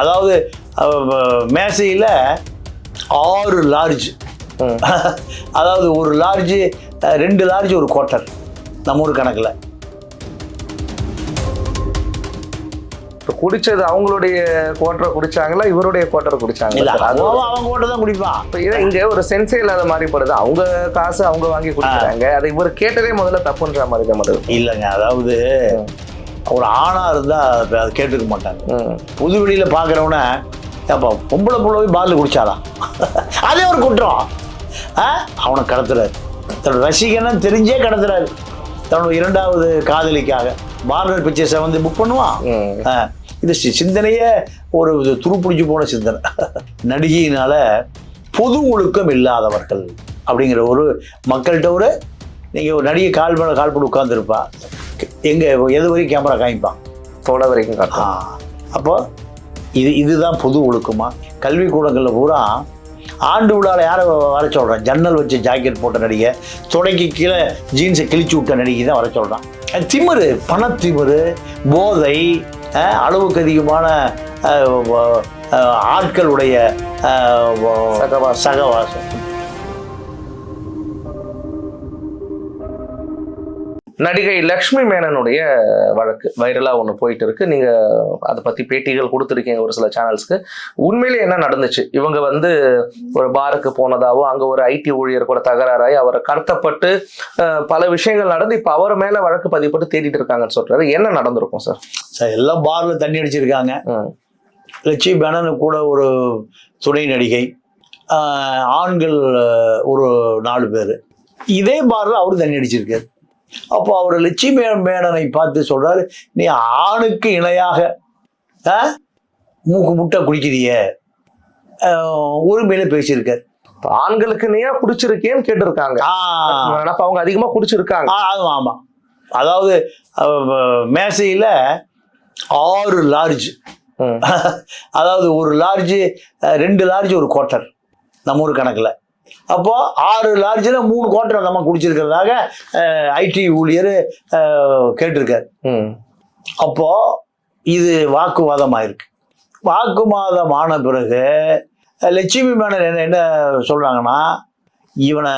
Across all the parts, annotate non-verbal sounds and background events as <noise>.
அதாவது மேசையில் ஆறு லார்ஜ். அதாவது ஒரு லார்ஜ் ரெண்டு லார்ஜ் ஒரு குவார்ட்டர் நம்ம ஊர் கணக்கில். இப்போ குடிச்சது அவங்களுடைய குவார்டரை குடிச்சாங்களா இவருடைய குவார்டரை இல்லை குடிச்சாங்களா அது அவன் குவார்ட்டர் தான் குடிப்பான். இப்போ இதை இங்க ஒரு சென்ஸே இல்லாத மாதிரி படுது. அவங்க காசு அவங்க வாங்கி குடிக்கிறாங்க. அதை இவர் கேட்டதே முதல்ல தப்புன்ற மாதிரி தான் இல்லைங்க அதாவது ஒரு ஆணாக இருந்தால் அதை கேட்டுக்க மாட்டாங்க. புது வெளியில் பார்க்குறவன ஏப்பா பொம்பளை புள்ள போய் பாலில் குடிச்சாலாம் <laughs> அதே ஒரு குற்றம். ஆ? அவனை கடத்துறாரு. தன்னோட ரசிகன்னு தெரிஞ்சே கடத்துறாரு. தன்னோட இரண்டாவது காதலிக்காக. பார்லர் பிக்சர்ஸை வந்து புக் பண்ணுவான். இது சிந்தனையே ஒரு துருப்பிடிச்சு போன சிந்தனை. <laughs> நடிகையினால பொது ஒழுக்கம் இல்லாதவர்கள் அப்படிங்கிற ஒரு மக்கள்கிட்ட ஒரு நீங்கள் ஒரு நடிகை கால் மேலே கால் போட்டு உட்காந்துருப்பா எங்கே எது வரைக்கும் கேமரா காமிப்பான்? தொட வரைக்கும் காட்டும் அப்போ இது இதுதான் பொது ஒழுக்கமா? கல்விக்கூடங்களில் பூரா ஆண்டு விழாவில் யாரை வர சொல்கிறான் ஜன்னல் வச்சு ஜாக்கெட் போட்ட நடிகை துடைக்கு கீழே ஜீன்ஸை கிழிச்சு விட்ட நடிகை தான் வர சொல்கிறான் திமிரு பணத்திமிரு போதை அளவுக்கு அதிகமான ஆட்களுடைய சகவாசம். நடிகை லக்ஷ்மி மேனனுடைய வழக்கு வைரலா ஒன்று போயிட்டு இருக்கு நீங்க அதை பத்தி பேட்டிகள் கொடுத்துருக்கீங்க ஒரு சில சேனல்ஸ்க்கு உண்மையிலே என்ன நடந்துச்சு? இவங்க வந்து ஒரு பாருக்கு போனதாவோ அங்க ஒரு ஐடி ஊழியர் கூட தகராறாய் அவரை கடத்தப்பட்டு பல விஷயங்கள் நடந்து இப்ப அவர் மேல வழக்கு பதிப்பட்டு தேடிட்டு இருக்காங்கன்னு சொல்றாரு. என்ன நடந்திருக்கும் சார் சார் எல்லாம் பாரில் தண்ணி அடிச்சிருக்காங்க. லட்சுமி மேனன் கூட ஒரு துணை நடிகை ஆண்கள் ஒரு நாலு பேர். இதே பாரில் அவரு தண்ணி அடிச்சிருக்காரு. அப்போ அவர் லட்சுமி மேனனை பார்த்து சொல்றாரு நீ ஆணுக்கு இணையாக மூக்கு முட்டை குடிக்கிறியே? உரிமையில பேசியிருக்காரு. இப்ப ஆண்களுக்கு நீயா குடிச்சிருக்கேன்னு கேட்டிருக்காங்க. அப்ப அவங்க அதிகமா குடிச்சிருக்காங்க. ஆமா. ஆமாம் அதாவது மேசையில ஆறு லார்ஜ். அதாவது ஒரு லார்ஜ் ரெண்டு லார்ஜ் ஒரு குவார்ட்டர் நம்ம ஊர் கணக்கில். அப்போ ஆறு லார்ஜில் மூணு குவார்ட்டர் நம்ம குடிச்சிருக்கிறதாக ஐடி ஊழியர் கேட்டிருக்காரு. ம். அப்போ இது வாக்குவாதமாயிருக்கு. வாக்குவாதம் ஆன பிறகு லட்சுமி மேனன் என்ன என்ன சொல்றாங்கன்னா இவனை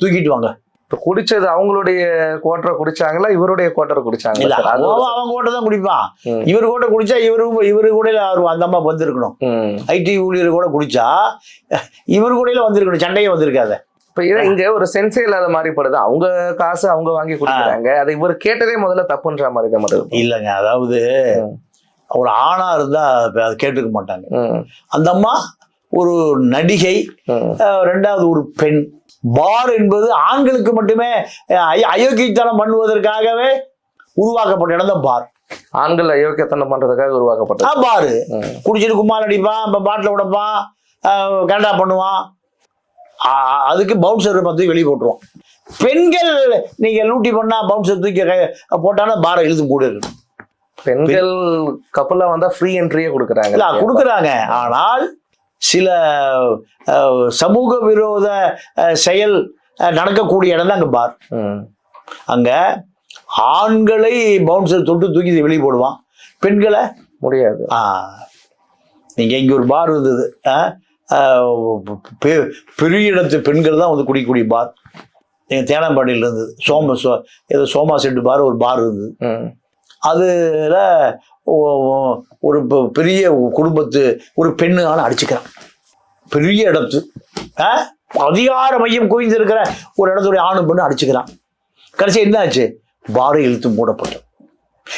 தூக்கிட்டு வாங்க. இப்ப குடிச்சது அவங்களுடைய குவார்டரை குடிச்சாங்களா? இவருடைய குவார்டரை இல்ல குடிச்சாங்களா அது அவன் கோட்டை தான் குடிப்பான். இவர் கோட்டை குடிச்சா இவரு இவரு கூட அவர் அந்த அம்மா வந்திருக்கணும். ஐடி ஊழியர் கூட குடிச்சா இவர் கூட வந்திருக்கணும் சண்டையே வந்திருக்காத. இப்ப இதை இங்க ஒரு சென்ஸே இல்லாத மாதிரி படுது. அவங்க காசு அவங்க வாங்கி குடிக்கிறாங்க. அதை இவர் கேட்டதே முதல்ல தப்புன்ற மாதிரி தான் வருது இல்லைங்க அதாவது. ஒரு ஆணா இருந்தா அதை கேட்டுக்க மாட்டாங்க. அந்த அம்மா ஒரு நடிகை ரெண்டாவது ஒரு பெண். பார் என்பது ஆண்களுக்கு மட்டுமே அயோக்கியத்தனம் பண்ணுவதற்காகவே உருவாக்கப்பட்ட இடம் தான் பார். ஆண்கள் அயோக்கியத்தனம் பண்றதுக்காக உருவாக்கப்பட்டது. பாரு. குடிச்சிட்டு கும்மால் அடிப்பான் இப்போ பாட்டில் உடைப்பான் கண்டா பண்ணுவான். அதுக்கு பவுன்சர் பற்றி வெளியே போட்டுருவோம் பெண்கள் நீங்க லூட்டி பண்ணா பவுன்சர் தூக்கி போட்டானா பாரை இழுத்து மூடிருக்கு பெண்கள் கப்பலா வந்தா ஃப்ரீ என்ட்ரியே கொடுக்குறாங்க. கொடுக்குறாங்க. ஆனால் சில சமூக விரோத செயல் நடக்கக்கூடிய இடம் தான் அங்கே பார். அங்க ஆண்களை பவுன்சர் தொட்டு தூக்கி வெளியே போடுவான். பெண்களை? முடியாது. ஆ, நீங்க இங்க ஒரு பார் இருந்தது. பெரிய இடத்து பெண்கள் தான் வந்து குடிக்கக்கூடிய பார். எங்க தேனாம்பாடியில் இருந்தது. சோம சோ- ஏதோ சோமா செட்டு பார் ஒரு பார் இருந்தது. அதுல ஒரு பெரிய குடும்பத்து ஒரு பெண்ணால அடிச்சுக்கிறான். பெரிய இடத்து. ஆ? அதிகார மையம் குவிந்திருக்கிற ஒரு இடத்துடைய ஆணும் பெண்ணு அடிச்சுக்கிறான். கடைசி என்ன ஆச்சு? பாரை இழுத்து மூடப்பட்டது.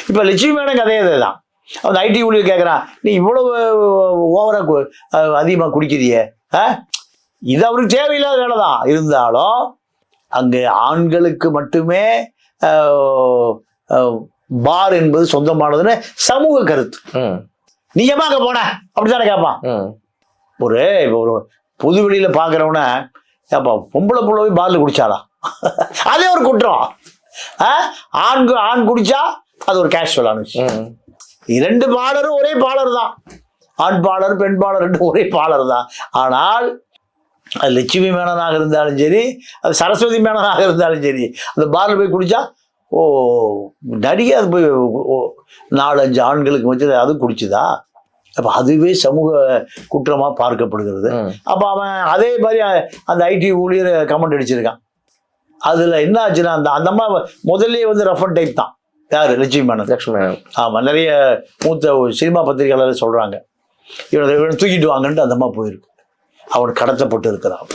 இப்போ லட்சுமி மேடம் கதையே தான் அந்த ஐடி ஊழியர் கேட்குறான் நீ இவ்வளவு ஓவராக அதிகமாக குடிக்கிறியே? ஆ? இது அவருக்கு தேவையில்லாத வேலை தான் இருந்தாலும் அங்கே ஆண்களுக்கு மட்டுமே பார் என்பது சொந்தமானதுன்னு சமூக கருத்து ம். நீ ஏமா அங்கே போன அப்படித்தானே கேட்பான். ஒரு இப்போ ஒரு பொது வெளியில பார்க்குறவன ஏப்பா பொம்பளை புள்ள போய் பாலில் குடிச்சாளா அதே ஒரு குற்றம் ஆ? ஆண் ஆண் குடிச்சா அது ஒரு கேஷுவலான விஷயம். இரண்டு பாலரும் ஒரே பாலர் தான் ஆண் பாலர் பெண் பாலர் ரெண்டு ஒரே பாலர் தான் ஆனால் அது லட்சுமி மேனனாக இருந்தாலும் சரி அது சரஸ்வதி மேனனாக இருந்தாலும் சரி அந்த பாரில் போய் குடிச்சா ஓ நடிகை அது போய் ஓ, நாலு அஞ்சு ஆண்களுக்கு வச்சு அது குடிச்சுதா? அப்போ அதுவே சமூக குற்றமாக பார்க்கப்படுகிறது. அப்போ அவன் அதே மாதிரி அந்த ஐடி ஊழியர் கமெண்ட் அடிச்சிருக்கான். அதில் என்ன ஆச்சுன்னா அந்த அந்த அம்மா முதல்லயே வந்து ரஃபன் டைப் தான். யார்? லட்சுமி மேனன். லக்ஷ்மி மேனன். ஆமாம் நிறைய மூத்த சினிமா பத்திரிகையாளர் சொல்கிறாங்க இவனை இவனை தூக்கிட்டு வாங்கன்ட்டு அந்த அம்மா போயிருக்கு. அவன் கடத்தப்பட்டு இருக்கிறான்.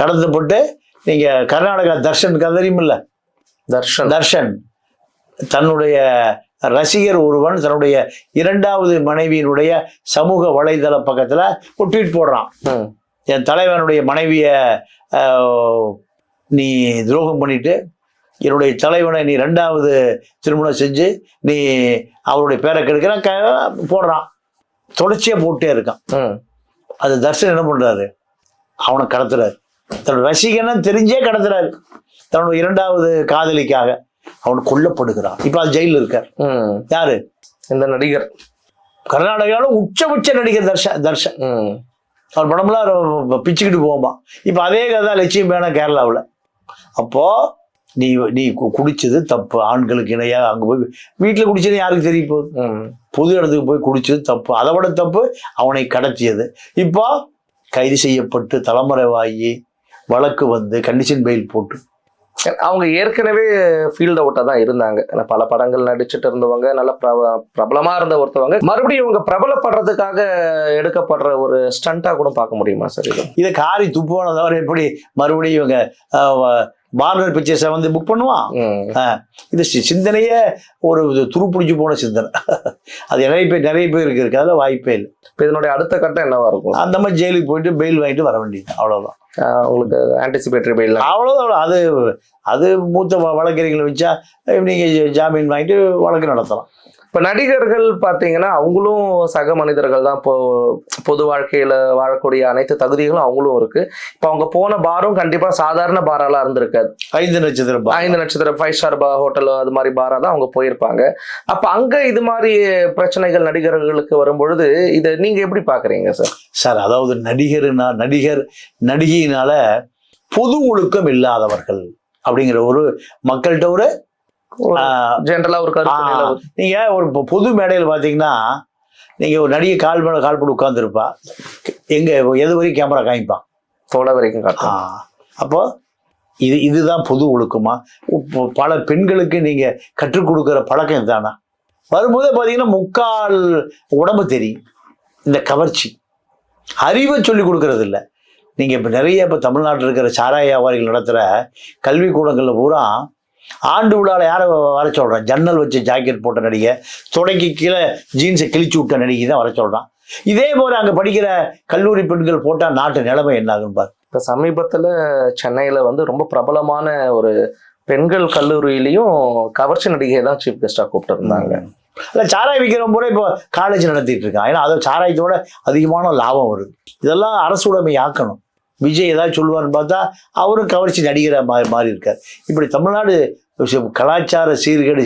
கடத்தப்பட்டு நீங்கள் கர்நாடகா தர்ஷன் கதறியுமில்ல தர்ஷன். தர்ஷன். தன்னுடைய ரசிகர் ஒருவன் தன்னுடைய இரண்டாவது மனைவியினுடைய சமூக வலைதள பக்கத்தில் ஒரு ட்வீட் போடுறான். என் தலைவனுடைய மனைவியை நீ துரோகம் பண்ணிட்டு என்னுடைய தலைவனை நீ ரெண்டாவது திருமணம் செஞ்சு நீ அவருடைய பேரை கெடுக்கிறான் போடுறான். தொடர்ச்சியாக போட்டே இருக்கான். அது தர்ஷன் என்ன பண்ணுறாரு அவனை கடத்துறாரு. தன்னோட ரசிகனை தெரிஞ்சே கடத்துறாரு. தன்னோட இரண்டாவது காதலிக்காக அவன் கொல்லப்படுகிறான். இப்போ அது ஜெயிலில் இருக்கார். யாரு? இந்த நடிகர். கர்நாடகாவில் உச்சபட்ச நடிகர் தர்ஷன் தர்ஷன். ம். அவர் படம்லாம் பிச்சுக்கிட்டு போமா இப்போ அதே கதை லட்சுமி மேனன் கேரளாவில். அப்போ நீ நீ குடிச்சது தப்பு. ஆண்களுக்கு இணையாக அங்கே போய் வீட்டில் குடிச்சது யாருக்கு தெரிய போகுது. பொது இடத்துக்கு போய் குடிச்சது தப்பு. அதை விட தப்பு அவனை கடத்தியது. இப்போ கைது செய்யப்பட்டு தலைமறைவாகி வழக்கு வந்து கண்டிஷன் பெயில் போட்டு அவங்க ஏற்கனவே ஃபீல்ட் அவுட்டாக தான் இருந்தாங்க. ஏன்னா பல படங்கள் நடிச்சுட்டு இருந்தவங்க நல்ல பிரப- பிரபலமா இருந்த ஒருத்தவங்க. மறுபடியும் இவங்க பிரபலப்படுறதுக்காக எடுக்கப்படுற ஒரு ஸ்டண்ட்டாக கூட பார்க்க முடியுமா சார் இது? இதை காரி துப்புவானதவர் எப்படி மறுபடியும் இவங்க பார்னர் பிக்சர்ஸை வந்து புக் பண்ணுவான். இது சிந்தனையே ஒரு இது துருப்பிடிச்சு போன சிந்தனை. அது நிறைய பேர் நிறைய பேருக்கு இருக்கு. அதில் வாய்ப்பே இல்லை. இப்ப இதனுடைய அடுத்த கட்டம் என்னவா இருக்கும்? அந்த மாதிரி ஜெயிலுக்கு போயிட்டு பெயில் வாங்கிட்டு வர வேண்டியது அவ்வளோதான் உங்களுக்கு ஆன்டிசிபேட்டரி பெயில் அவ்வளோதான் அது அது மூத்த வழக்கறிஞர்களை வச்சா நீங்கள் ஜாமீன் வாங்கிட்டு வழக்கு நடத்தலாம். இப்ப நடிகர்கள் பாத்தீங்கன்னா அவங்களும் சக மனிதர்கள் தான். இப்போ பொது வாழ்க்கையில வாழக்கூடிய அனைத்து தகுதிகளும் அவங்களும் இருக்கு. இப்ப அவங்க போன பாரும் கண்டிப்பா சாதாரண பாராலாம் இருந்திருக்காது. ஐந்து நட்சத்திரம் பா- ஐந்து நட்சத்திரம் ஃபைவ் ஸ்டார் பா ஹோட்டல் அது மாதிரி பாரா தான் அவங்க போயிருப்பாங்க. அப்ப அங்க இது மாதிரி பிரச்சனைகள் நடிகர்களுக்கு வரும்பொழுது இதை நீங்க எப்படி பாக்குறீங்க சார் சார் அதாவது நடிகர்னா நடிகர் நடிகையினால பொது ஒழுக்கம் இல்லாதவர்கள் அப்படிங்கிற ஒரு மக்கள்கிட்ட ஒரு ஜென்ரலா ஒரு கருத்து. நீங்க ஒரு பொது மேடையில் பார்த்தீங்கன்னா நீங்க ஒரு நடிகை கால் மேல கால் போட்டு உட்காந்துருப்பா எங்க எது வரைக்கும் கேமரா காமிப்பான்? தோட வரைக்கும் காட்டும். அப்போ இது இதுதான் பொது ஒழுக்கமா? பல பெண்களுக்கு நீங்க கற்றுக் கொடுக்குற பழக்கம் இதுதானா வரும்போதே பார்த்தீங்கன்னா முக்கால் உடம்பு தெரியும். இந்த கவர்ச்சி. அறிவை சொல்லி கொடுக்கறது இல்லை நீங்கள் இப்போ நிறைய இப்போ தமிழ்நாட்டில் இருக்கிற சாராய வியாபாரிகள் நடத்துகிற கல்விக்கூடங்களில் பூரா ஆண்டு விழாவில் யாரை வர சொல்கிறான் ஜன்னல் வச்சு ஜாக்கெட் போட்ட நடிகை தொடக்கி கீழே ஜீன்ஸை கிழிச்சு விட்ட நடிகை தான் வர சொல்கிறான் இதே போல் அங்கே படிக்கிற கல்லூரி பெண்கள் போட்டால் நாட்டு நிலைமை என்ன ஆகுன்னு பாரு. இப்ப சமீபத்துல சென்னையில வந்து ரொம்ப பிரபலமான ஒரு பெண்கள் கல்லூரியிலையும் கவர்ச்சி நடிகை தான் சீஃப் கெஸ்டா கூப்பிட்டு இருந்தாங்க. இல்லை சாராயம் விற்கிறவன் பூரா இப்போ காலேஜ் நடத்திட்டு இருக்கான் ஏன்னா அது சாராயத்தோட அதிகமான லாபம் வருது இதெல்லாம் அரசு உடைமை ஆக்கணும். விஜய் ஏதாவது சொல்லுவார்னு பார்த்தா அவரும் கவர்ச்சி நடிகரை மாறி மாறி இருக்கார். இப்படி தமிழ்நாடு கலாச்சார சீர்கேடு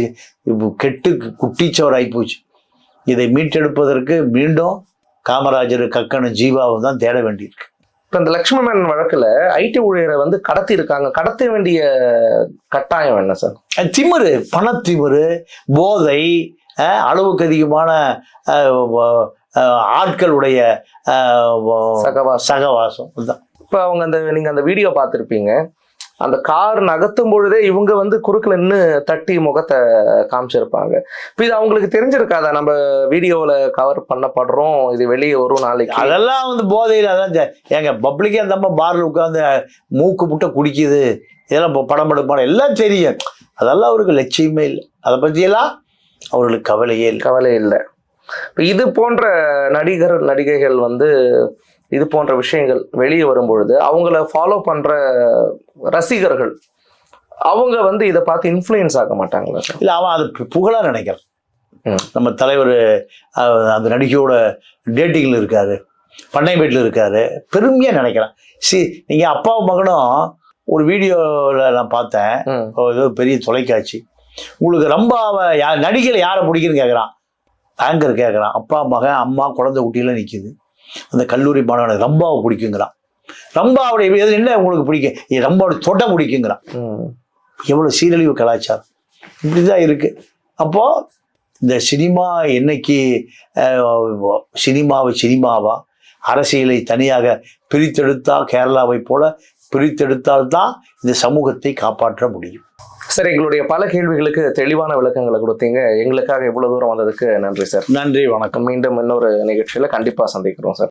கெட்டு குட்டிச்சவர் ஆகிப்போச்சு இதை மீட்டெடுப்பதற்கு மீண்டும் காமராஜர் கக்கனும் ஜீவாவும் தான் தேட வேண்டியிருக்கு. இப்ப இந்த மேனன் வழக்குல ஐடி ஊழியரை வந்து கடத்தி இருக்காங்க கடத்த வேண்டிய கட்டாயம் என்ன சார்? திமிரு பணத்திமிரு போதை அளவுக்கு அதிகமான ஆட்களுடைய அஹ், வ- சகவாசம். சகவாசம். இதுதான் இப்ப அவங்க அந்த நீங்க அந்த வீடியோ பார்த்திருப்பீங்க. அந்த கார் நகர்த்தும் பொழுதே இவங்க வந்து குறுக்குல நின்று தட்டி முகத்தை காமிச்சிருப்பாங்க. இப்ப இது அவங்களுக்கு தெரிஞ்சிருக்காதா? நம்ம வீடியோல கவர் பண்ணப்படுறோம் இது வெளியே வரும் நாளைக்கு. அதெல்லாம் வந்து போதையில் அதான் ஏங்க பப்ளிக்கே அந்த அம்மா பாரில் உட்காந்து மூக்கு முட்டை குடிக்குது இதெல்லாம் இப்போ படம் எடுப்பாங்க. எல்லாம் தெரியும். அதெல்லாம் அவருக்கு லட்சியமே இல்லை. அதை பற்றியெல்லாம் அவர்களுக்கு கவலையே இல்லை. கவலை இல்லை. இப்ப இது போன்ற நடிகர் நடிகைகள் வந்து இது போன்ற விஷயங்கள் வெளியே வரும்பொழுது அவங்கள ஃபாலோ பண்ற ரசிகர்கள் அவங்க வந்து இதை பார்த்து இன்ஃப்ளூயன்ஸ் ஆக மாட்டாங்களா இல்லை அவன் அதை பு- புகழா நினைக்கிறான். நம்ம தலைவர் அந்த நடிகையோட டேட்டிங்கில் இருக்காரு பண்ணை வீட்டில் இருக்காரு பெருமையாக நினைக்கிறான் சி நீங்கள் அப்பாவும் மகனும் ஒரு வீடியோவில் நான் பார்த்தேன். ஏதோ பெரிய தொலைக்காட்சி. உங்களுக்கு ரொம்ப யா நடிகையில் யாரை பிடிக்குன்னு கேட்குறான் ஆங்கர் கேட்குறான் அப்பா மகன் அம்மா குழந்தை குட்டியெல்லாம் நிற்கிது அந்த கல்லூரி மாணவனை ரம்பாவை பிடிக்குங்கிறான். ரம்பாவுடைய என்ன உங்களுக்கு பிடிக்கும்? ஏ, ரம்பாவோட தொட்டை பிடிக்குங்கிறான். எவ்வளோ சீரழிவு கலாச்சாரம். இப்படி தான் இருக்குது அப்போது இந்த சினிமா என்னைக்கு சினிமாவை சினிமாவா? அரசியலை தனியாக பிரித்தெடுத்தா கேரளாவை போல பிரித்தெடுத்தால்தான் இந்த சமூகத்தை காப்பாற்ற முடியும். சார் எங்களுடைய பல கேள்விகளுக்கு தெளிவான விளக்கங்களை கொடுத்தீங்க. எங்களுக்காக இவ்வளவு தூரம் வந்ததுக்கு நன்றி சார். நன்றி வணக்கம். மீண்டும் இன்னொரு நிகழ்ச்சியில கண்டிப்பா சந்திக்கிறோம் சார்.